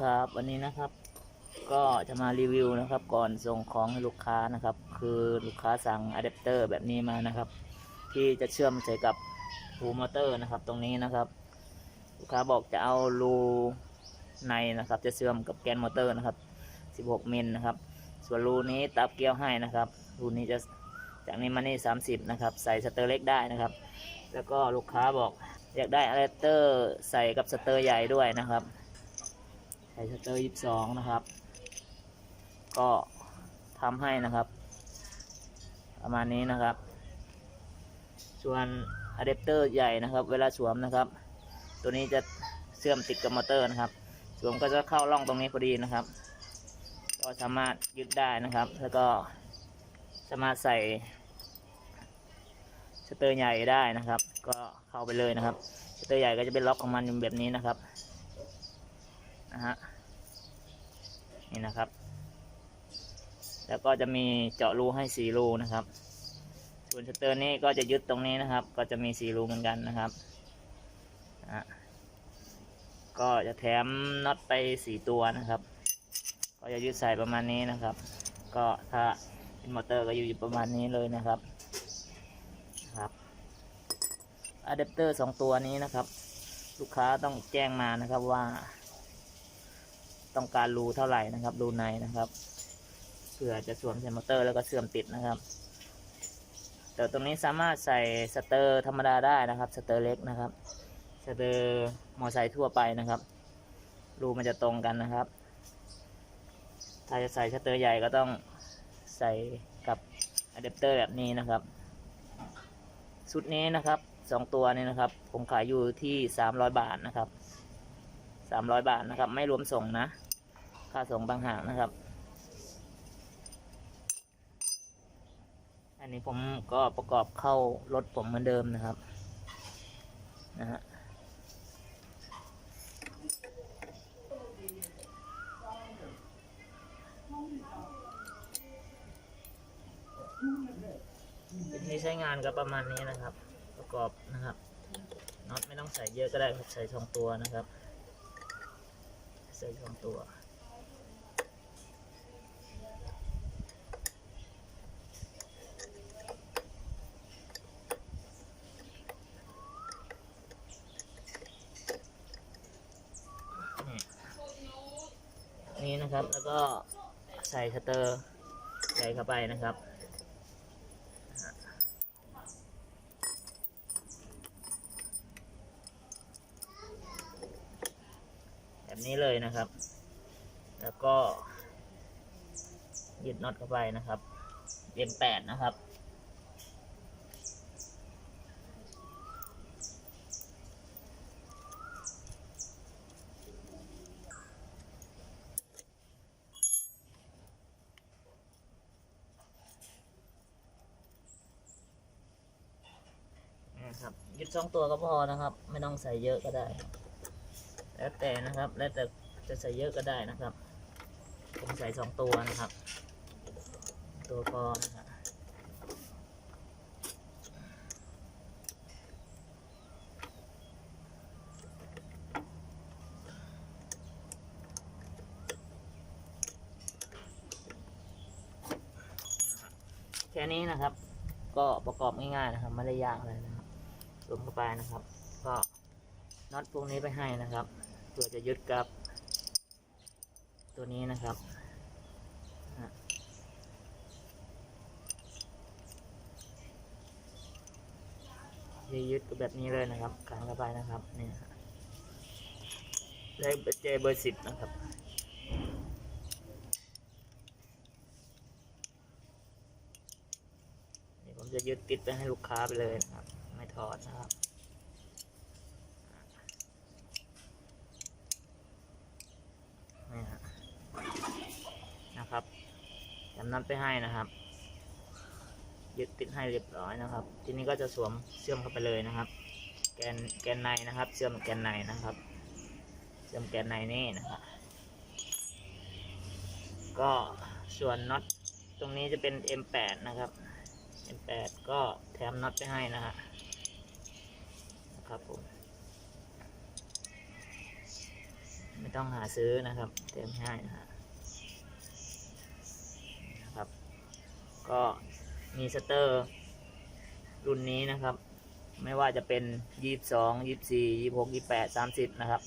ครับ วันนี้นะครับ ก็จะมารีวิวนะครับ ก่อนส่งของให้ลูกค้านะครับ คือลูกค้าสั่งอะแดปเตอร์แบบนี้มานะครับ ที่จะเชื่อมใส่กับหูมอเตอร์นะครับ ตรงนี้นะครับ ลูกค้าบอกจะเอารูในนะครับ จะเชื่อมกับแกนมอเตอร์นะครับ 16มิลนะครับ ส่วนรูนี้ตับเกลียวให้นะครับรูนี้จะจากนี้มานี่30นะครับ ใส่สเตอร์เล็กได้นะครับ แล้วก็ลูกค้าบอกอยากได้อะแดปเตอร์ใส่กับสเตอร์ใหญ่ด้วยนะครับ ใส่สเตอร์22นะครับ ก็ทำให้นะครับ ประมาณนี้นะครับ ส่วนอะแดปเตอร์ใหญ่นะครับ เวลาสวมนะครับ ตัวนี้จะเชื่อมติดกับมอเตอร์นะครับ สวมก็จะเข้าร่องตรงนี้พอดีนะครับ ก็สามารถยึดได้นะครับ แล้วก็สามารถใส่สเตอร์ใหญ่ได้นะครับ ก็เข้าไปเลยนะครับสเตอร์ใหญ่ก็จะเป็นล็อกของมันแบบนี้นะครับ นะฮะนี่นะครับ แล้วก็จะมีเจาะรูให้สี่รูนะครับ ส่วนสเตอร์นี้ก็จะยึดตรงนี้นะครับ ก็จะมีสี่รูเหมือนกันนะครับนะฮะก็จะแถมน็อตไปสี่ตัวนะครับ ก็จะยึดใส่ประมาณนี้นะครับ ก็ถ้าเป็นมอเตอร์ก็อยู่ประมาณนี้เลยนะครับครับอะแดปเตอร์สองตัวนี้นะครับ ลูกค้าต้องแจ้งมานะครับว่า ต้องการรูเท่าไหร่นะครับ รูในนะครับเพื่อจะสวมใส่มอเตอร์แล้วก็เสื่อมติดนะครับแต่ตรงนี้สามารถใส่สเตอร์ธรรมดาได้นะครับ สเตอร์เล็กนะครับ สเตอร์มอไซค์ทั่วไปนะครับ รูมันจะตรงกันนะครับ ถ้าจะใส่สเตอร์ใหญ่ก็ต้องใส่กับอะแดปเตอร์แบบนี้นะครับชุดนี้นะครับสองตัวนี้นะครับ ผมขายอยู่ที่สามร้อยบาทนะครับสามร้อยบาทนะครับ ไม่รวมส่งนะ ค่าส่งบางหากนะครับ อันนี้ผมก็ประกอบเข้ารถผมเหมือนเดิมนะครับนะฮะวิธีใช้งานก็ประมาณนี้นะครับ ประกอบนะครับน็อตไม่ต้องใส่เยอะก็ได้ใส่สองตัวนะครับ ใส่สองตัว นี่นี่นะครับ แล้วก็ใส่สเตอร์ใส่เข้าไปนะครับแบบนี้เลยนะครับ แล้วก็ยึดน็อตเข้าไปนะครับเอ็มแปดนะครับ นะครับยึดสองตัวก็พอนะครับ ไม่ต้องใส่เยอะก็ได้ แล้วแต่นะครับ แล้วแต่จะใส่เยอะก็ได้นะครับ ผมใส่สองตัวนะครับ ตัวพอนะครับแค่นี้นะครับ ก็ประกอบง่ายๆนะครับ ไม่ได้ยากอะไรนะ ครับรวมเข้าไปนะครับ ก็น็อตพวกนี้ไปให้นะครับเพื่อจะยึดกับ ตัวนี้นะครับฮะจะยึดแบบนี้เลยนะครับขันเข้าไปนะครับนี่ฮะได้เจเบอร์สิบนะครับนี่ผมจะยึดติดไปให้ลูกค้าไปเลยนะครับ ไม่อดนะครับนี่ฮะนะครับจำนัดไปให้นะครับยึดติดให้เรียบร้อยนะครับ ทีนี้ก็จะสวมเชื่อมเข้าไปเลยนะครับ แกนแกนในนะครับ เชื่อมแกนในนะครับ เชื่อมแกนในนี่นะครับก็ส่วนน็อตตรงนี้จะเป็น M8 นะครับ M8 ก็แถมน็อตไปให้นะฮะ ครับผม ไม่ต้องหาซื้อนะครับ เต็มง่ายนะฮะนะครับ ก็มีสเตอร์ รุ่นนี้นะครับ ไม่ว่าจะเป็นยี่สิบสองยี่สี่ยี่หกยี่แปดสามสิบนะครับ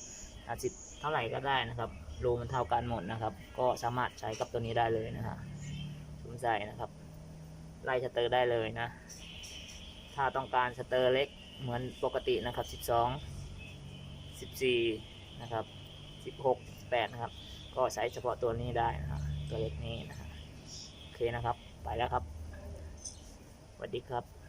สามสิบเท่าไหร่ก็ได้นะครับรูมันเท่ากันหมดนะครับ ก็สามารถใช้กับตัวนี้ได้เลยนะฮะชุมใส่นะครับ ไล่สเตอร์ได้เลยนะ ถ้าต้องการสเตอร์เล็ก เหมือนปกตินะครับสิบสองสิบสี่นะครับสิบหกแปดนะครับ ก็ใช้เฉพาะตัวนี้ได้นะฮะตัวเล็กนี้นะฮะโอเคนะครับ ไปแล้วครับสวัสดีครับ